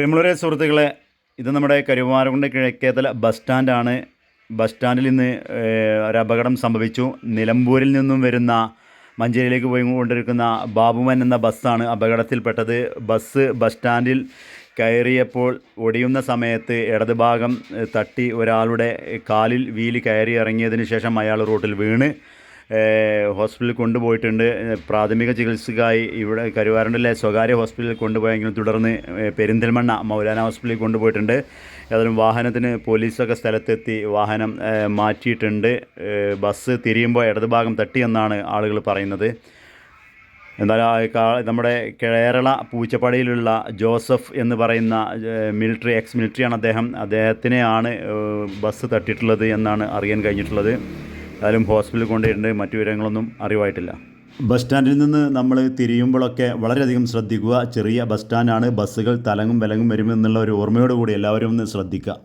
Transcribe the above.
പ്രിയമുള്ളവരെ സുഹൃത്തുക്കളെ ഇത് നമ്മുടെ കരുവാരകുണ്ട് കിഴക്കേതല ബസ് സ്റ്റാൻഡാണ്. ബസ് സ്റ്റാൻഡിൽ നിന്ന് ഒരപകടം സംഭവിച്ചു. നിലമ്പൂരിൽ നിന്നും വരുന്ന മഞ്ചേരിയിലേക്ക് പോയി കൊണ്ടിരിക്കുന്ന ബാബുമൻ എന്ന ബസ്സാണ് അപകടത്തിൽപ്പെട്ടത്. ബസ് ബസ് സ്റ്റാൻഡിൽ കയറിയപ്പോൾ ഒടിയുന്ന സമയത്ത് ഇടതുഭാഗം തട്ടി ഒരാളുടെ കാലിൽ വീൽ കയറി ഇറങ്ങിയതിന് ശേഷം അയാൾ റോട്ടിൽ വീണ്. ഹോസ്പിറ്റലിൽ കൊണ്ടുപോയിട്ടുണ്ട്. പ്രാഥമിക ചികിത്സക്കായി ഇവിടെ കരുവാരണ്ടിലെ സ്വകാര്യ ഹോസ്പിറ്റലിൽ കൊണ്ടുപോയെങ്കിലും തുടർന്ന് പെരിന്തൽമണ്ണ മൗലാന ഹോസ്പിറ്റലിൽ കൊണ്ടുപോയിട്ടുണ്ട്. ഏതായാലും വാഹനത്തിന് പോലീസൊക്കെ സ്ഥലത്തെത്തി വാഹനം മാറ്റിയിട്ടുണ്ട്. ബസ് തിരിയുമ്പോൾ ഇടതുഭാഗം തട്ടിയെന്നാണ് ആളുകൾ പറയുന്നത്. എന്നാൽ നമ്മുടെ കേരള പൂച്ചപ്പടിയിലുള്ള ജോസഫ് എന്ന് പറയുന്ന മിലിറ്ററി എക്സ് മിലിറ്ററിയാണ് അദ്ദേഹം. അദ്ദേഹത്തിനെയാണ് ബസ് തട്ടിയിട്ടുള്ളത് എന്നാണ് അറിയാൻ കഴിഞ്ഞിട്ടുള്ളത്. ഏതായാലും ഹോസ്പിറ്റലിൽ കൊണ്ടുപോയിട്ടുണ്ട് മറ്റു വിവരങ്ങളൊന്നും അറിവായിട്ടില്ല. ബസ് സ്റ്റാൻഡിൽ നിന്ന് നമ്മൾ തിരിയുമ്പോഴൊക്കെ വളരെയധികം ശ്രദ്ധിക്കുക. ചെറിയ ബസ് സ്റ്റാൻഡാണ്. ബസ്സുകൾ തലങ്ങും വിലങ്ങും വരുമെന്നുള്ള ഒരു ഓർമ്മയോടുകൂടി എല്ലാവരും ഒന്ന് ശ്രദ്ധിക്കുക.